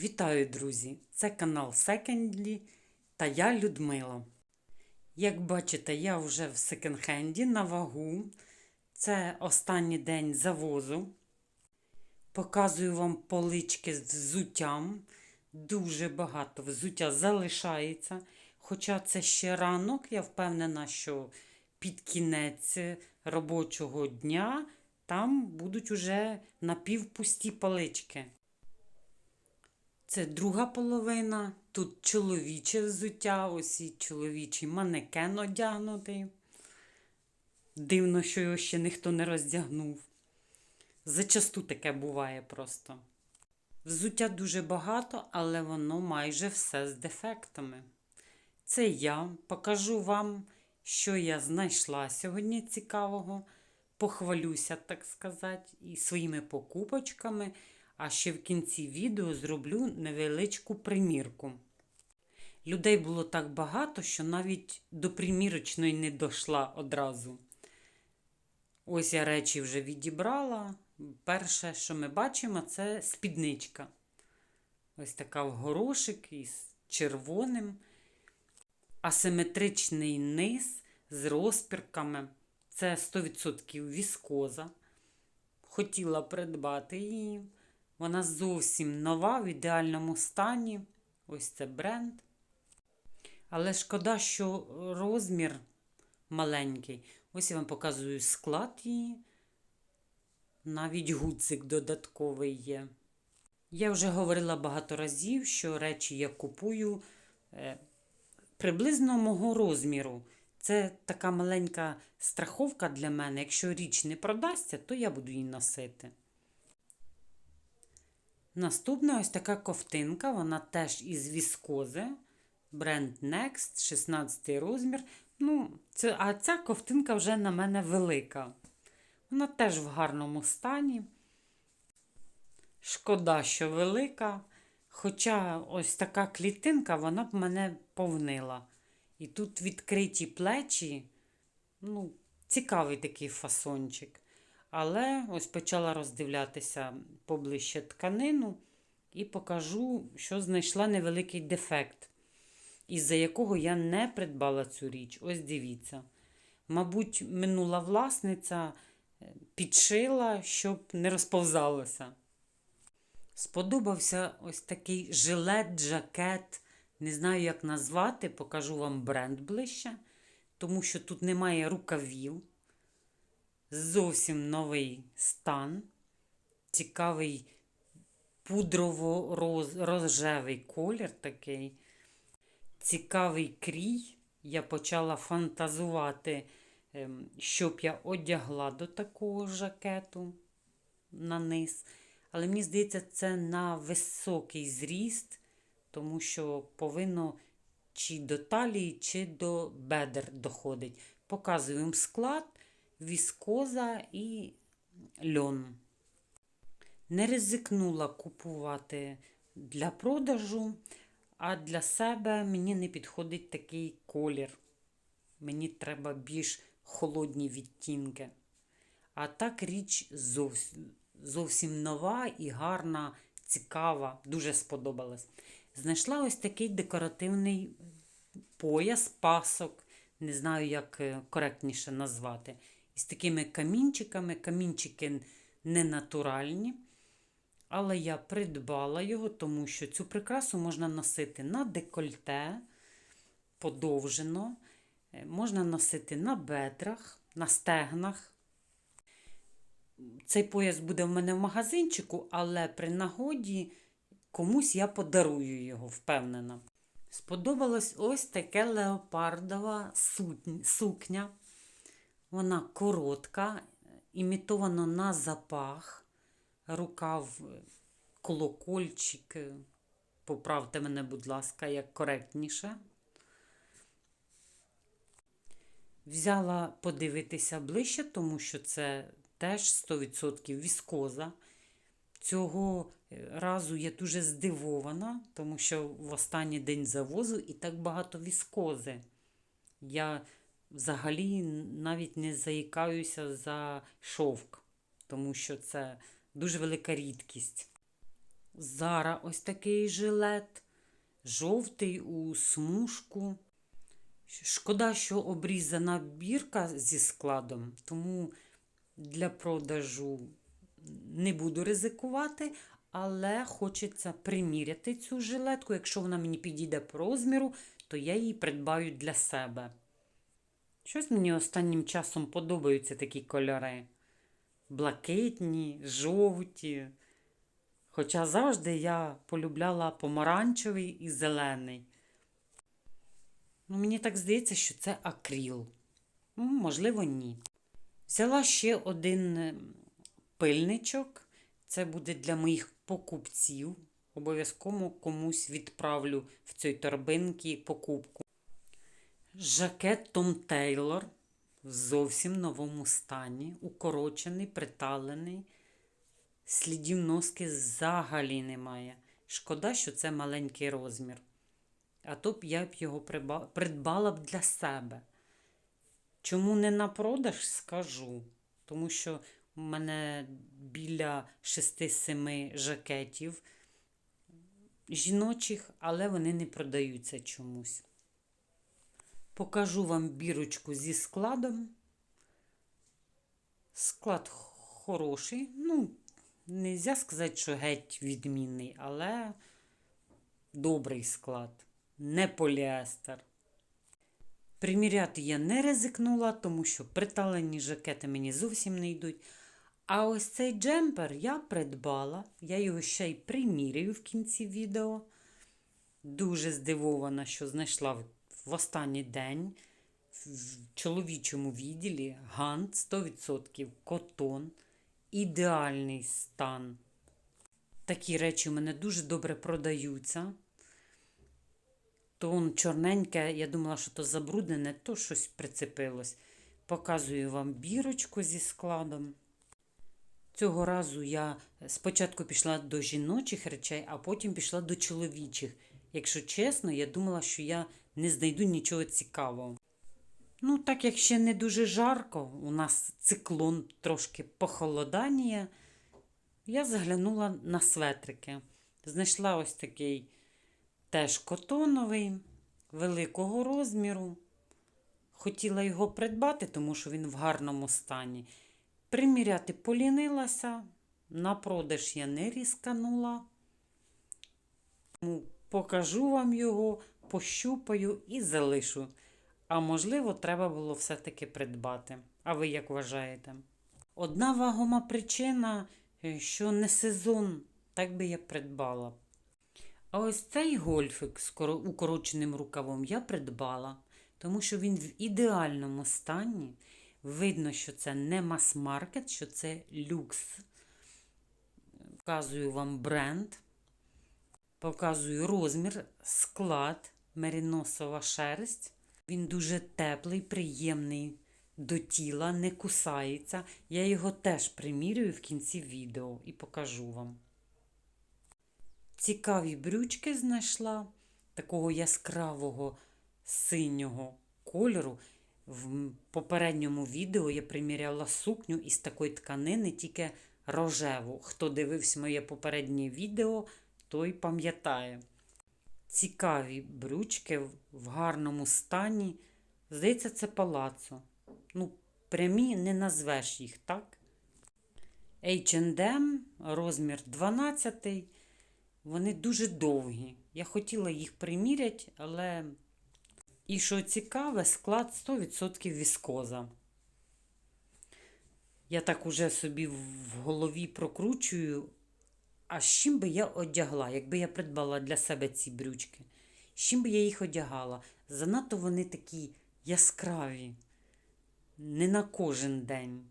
Вітаю, друзі! Це канал Secondly та я Людмила. Як бачите, я вже в секонд-хенді на вагу. Це останній день завозу. Показую вам полички з взуттям. Дуже багато взуття залишається. Хоча це ще ранок, я впевнена, що під кінець робочого дня там будуть уже напівпусті полички. Це друга половина. Тут чоловіче взуття, ось і чоловічий манекен одягнутий. Дивно, що його ще ніхто не роздягнув. Зачасту таке буває просто. Взуття дуже багато, але воно майже все з дефектами. Це я покажу вам, що я знайшла сьогодні цікавого. Похвалюся, так сказати, і своїми покупочками. А ще в кінці відео зроблю невеличку примірку. Людей було так багато, що навіть до примірочної не дійшла одразу. Ось я речі вже відібрала. Перше, що ми бачимо, це спідничка. Ось така в горошик із червоним, асиметричний низ з розпірками. Це 100% віскоза. Хотіла придбати її. Вона зовсім нова, в ідеальному стані. Ось це бренд. Але шкода, що розмір маленький. Ось я вам показую склад її. Навіть гудзик додатковий є. Я вже говорила багато разів, що речі я купую е, приблизно мого розміру. Це така маленька страховка для мене. Якщо річ не продасться, то я буду її носити. Наступна ось така ковтинка, вона теж із віскози. Бренд Next, 16 розмір. Ну, це, А ця ковтинка вже на мене велика. Вона теж в гарному стані. Шкода, що велика. Хоча ось така клітинка, вона б мене повнила. І тут відкриті плечі, ну, цікавий такий фасончик. Але ось почала роздивлятися поближче тканину і покажу, що знайшла невеликий дефект, із-за якого я не придбала цю річ. Ось дивіться. Мабуть, минула власниця е, підшила, щоб не розповзалося. Сподобався ось такий жилет, жакет. Не знаю, як назвати, покажу вам бренд ближче, тому що тут немає рукавів зовсім новий стан, цікавий пудрово-рожевий колір такий, цікавий крій. Я почала фантазувати, ем, щоб я одягла до такого жакету на низ. Але мені здається, це на високий зріст, тому що повинно чи до талії, чи до бедер доходить. Показуємо склад віскоза і льон. Не ризикнула купувати для продажу, а для себе мені не підходить такий колір. Мені треба більш холодні відтінки. А так річ зовсім, зовсім нова і гарна, цікава, дуже сподобалась. Знайшла ось такий декоративний пояс, пасок, не знаю, як е, коректніше назвати із такими камінчиками. Камінчики не натуральні. Але я придбала його, тому що цю прикрасу можна носити на декольте, подовжено, е, можна носити на бедрах, на стегнах. Цей пояс буде в мене в магазинчику, але при нагоді комусь я подарую його, впевнена. Сподобалась ось таке леопардова сукня. Вона коротка, імітовано на запах, рукав, колокольчик. Поправте мене, будь ласка, як коректніше. Взяла подивитися ближче, тому що це теж 100% віскоза. Цього разу я дуже здивована, тому що в останній день завозу і так багато віскози. Я взагалі навіть не заїкаюся за шовк, тому що це дуже велика рідкість. Зара ось такий жилет, жовтий у смужку. Шкода, що обрізана бірка зі складом, тому для продажу не буду ризикувати, але хочеться приміряти цю жилетку. Якщо вона мені підійде по розміру, то я її придбаю для себе. Щось мені останнім часом подобаються такі кольори. Блакитні, жовті. Хоча завжди я полюбляла помаранчевий і зелений. Ну, мені так здається, що це акріл. Можливо, ні. Взяла ще один е, пильничок. Це буде для моїх покупців. Обов'язково комусь відправлю в цій торбинці покупку. Жакет Том Тейлор в зовсім новому стані, укорочений, приталений. Слідів носки взагалі немає. Шкода, що це маленький розмір. А то б я б його придбала б для себе. Чому не на продаж, скажу. Тому що в мене біля 6-7 жакетів жіночих, але вони не продаються чомусь. Покажу вам бірочку зі складом. Склад хороший. Ну, не можна сказати, що геть відмінний, але добрий склад. Не поліестер. Приміряти я не ризикнула, тому що приталені жакети мені зовсім не йдуть. А ось цей джемпер я придбала. Я його ще й приміряю в кінці відео. Дуже здивована, що знайшла в- в останній день в чоловічому відділі гант 100% котон. Ідеальний стан. Такі речі у мене дуже добре продаються. То чорненьке, я думала, що то забруднене, то щось прицепилось. Показую вам бірочку зі складом. Цього разу я спочатку пішла до жіночих речей, а потім пішла до чоловічих. Якщо чесно, я думала, що я не знайду нічого цікавого. Ну, так як ще не дуже жарко, у нас циклон трошки похолодання, я заглянула на светрики. Знайшла ось такий теж котоновий, великого розміру. Хотіла його придбати, тому що він в гарному стані. Приміряти полінилася, на продаж я не різканула. Тому покажу вам його, пощупаю і залишу. А можливо, треба було все-таки придбати. А ви як вважаєте? Одна вагома причина, е, що не сезон, так би я придбала. А ось цей гольфик з укороченим рукавом я придбала, тому що він в ідеальному стані. Видно, що це не мас-маркет, що це люкс. Показую вам бренд, показую розмір, склад, мериносова шерсть. Він дуже теплий, приємний до тіла, не кусається. Я його теж примірюю в кінці відео і покажу вам. Цікаві брючки знайшла такого яскравого синього кольору. В попередньому відео я приміряла сукню із такої тканини, тільки рожеву. Хто дивився моє попереднє відео, той пам'ятає. Цікаві брючки в- гарному стані. Здається, це палацо. Ну, прямі не назвеш їх, так? H&M, розмір 12. Вони дуже довгі. Я хотіла їх приміряти, але. І що цікаве, склад 100% віскоза. Я так уже собі в голові прокручую, а з чим би я одягла, якби я придбала для себе ці брючки? З чим би я їх одягала? Занадто вони такі яскраві, не на кожен день.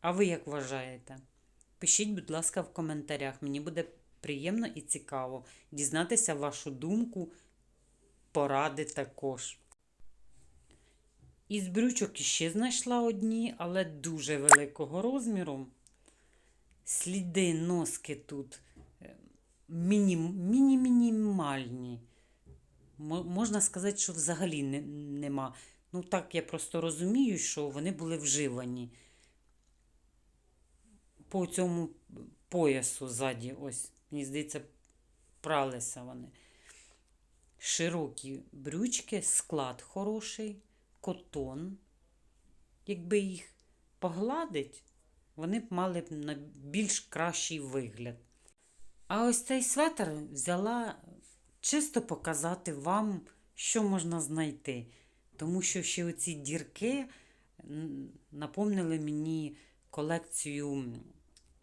А ви як вважаєте? Пишіть, будь ласка, в коментарях. Мені буде приємно і цікаво дізнатися вашу думку, поради також. Із брючок іще знайшла одні, але дуже великого розміру. Сліди носки тут е, міні- міні-мінімальні. Можна сказати, що взагалі не, нема. Ну, так я просто розумію, що вони були вживані. По цьому поясу ззаді ось Мені здається, пралися вони. Широкі брючки, склад хороший, котон. Якби їх погладить, вони б мали б більш кращий вигляд. А ось цей светр взяла чисто показати вам, що можна знайти. Тому що ще оці дірки м, напомнили мені колекцію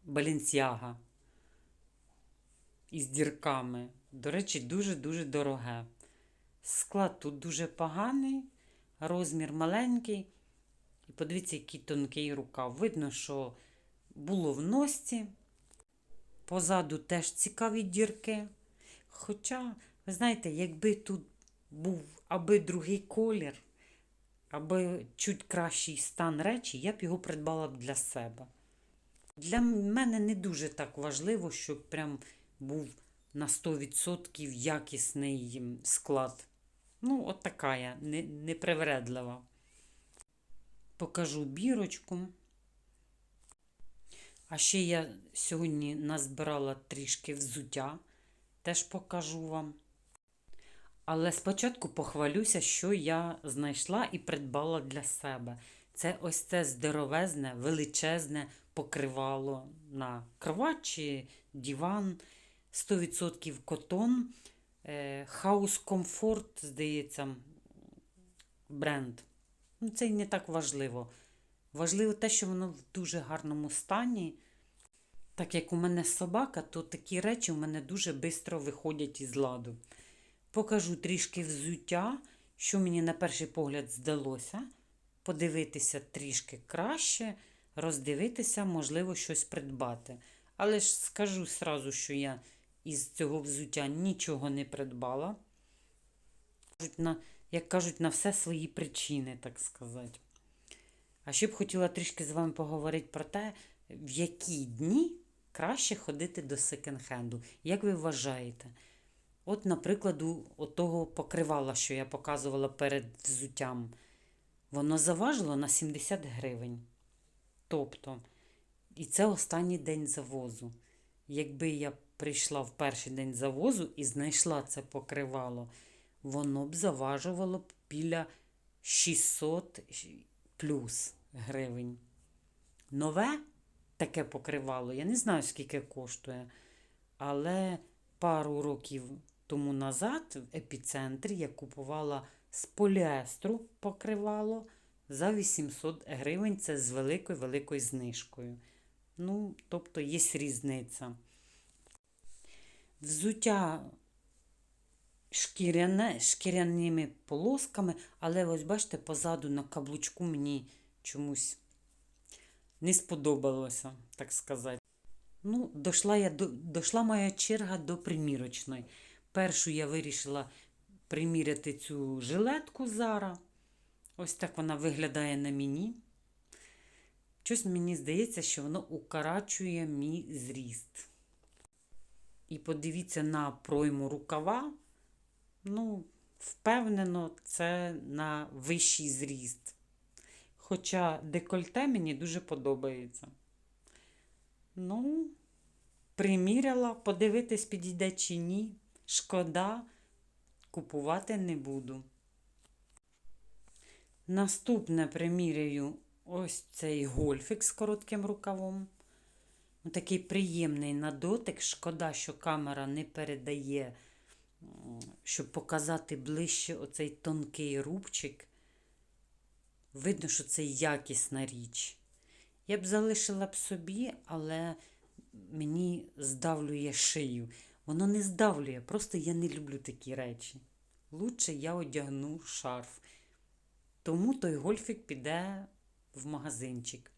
Баленсіага із дірками. До речі, дуже-дуже дороге. Склад тут дуже поганий, розмір маленький. І подивіться, який тонкий рукав. Видно, що було в носці. Позаду теж цікаві дірки. Хоча, ви знаєте, якби тут був аби другий колір, аби чуть кращий стан речі, я б його придбала б для себе. Для мене не дуже так важливо, щоб прям був на 100% якісний склад. Ну, от така я, не, непривередлива. Покажу бірочку. А ще я сьогодні назбирала трішки взуття, теж покажу вам. Але спочатку похвалюся, що я знайшла і придбала для себе. Це ось це здоровезне, величезне покривало на кровать диван, 100% котон, е, House Comfort, здається, бренд. Ну, це й не так важливо. Важливо те, що воно в дуже гарному стані. Так як у мене собака, то такі речі у мене дуже швидко виходять із ладу. Покажу трішки взуття, що мені на перший погляд здалося. Подивитися трішки краще, роздивитися, можливо, щось придбати. Але ж скажу сразу, що я із цього взуття нічого не придбала. На, як кажуть, на все свої причини, так сказати. А ще б хотіла трішки з вами поговорити про те, в які дні краще ходити до секонд-хенду. Як ви вважаєте? От, наприклад, того покривала, що я показувала перед взуттям, воно заважило на 70 гривень. Тобто, і це останній день завозу. Якби я прийшла в перший день завозу і знайшла це покривало, воно б заважувало б біля 600 плюс гривень. Нове таке покривало, я не знаю, скільки коштує, але пару років тому назад в епіцентрі я купувала з поліестру покривало за 800 гривень. Це з великою-великою знижкою. Ну, тобто є різниця. Взуття шкіряне, шкіряними полосками, але ось бачите, позаду на каблучку мені чомусь не сподобалося, так сказати. Ну, дошла, я, до- дошла моя черга до примірочної. Першу я вирішила приміряти цю жилетку Зара. Ось так вона виглядає на мені. Щось мені здається, що воно укорачує мій зріст. І подивіться на пройму рукава. Ну, впевнено, це на вищий зріст. Хоча декольте мені дуже подобається. Ну, приміряла, подивитись, підійде чи ні. Шкода, купувати не буду. Наступне приміряю ось цей гольфік з коротким рукавом. Ну, Такий приємний на дотик. Шкода, що камера не передає, щоб показати ближче оцей тонкий рубчик. Видно, що це якісна річ. Я б залишила б собі, але мені здавлює шию. Воно не здавлює, просто я не люблю такі речі. Лучше я одягну шарф. Тому той гольфік піде в магазинчик.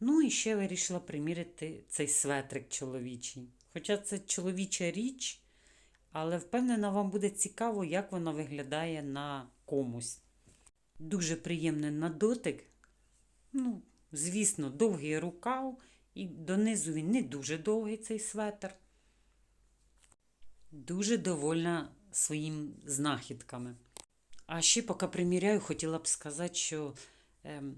Ну і ще вирішила приміряти цей светрик чоловічий. Хоча це чоловіча річ, але впевнена, вам буде цікаво, як воно виглядає на комусь. Дуже приємний на дотик. Ну, звісно, довгий рукав, і донизу він не дуже довгий цей светр. Дуже довольна своїми знахідками. А ще, поки приміряю, хотіла б сказати, що ем,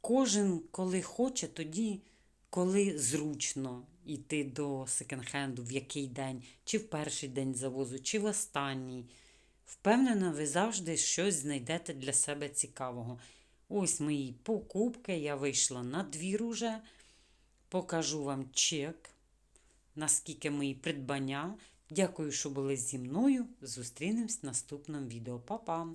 кожен, коли хоче, тоді, коли зручно. йти до секонд-хенду, в який день, чи в перший день завозу, чи в останній. Впевнена, ви завжди щось знайдете для себе цікавого. Ось мої покупки. Я вийшла на двір уже. Покажу вам чек, наскільки мої придбання. Дякую, що були зі мною. Зустрінемось в наступному відео. Па-па!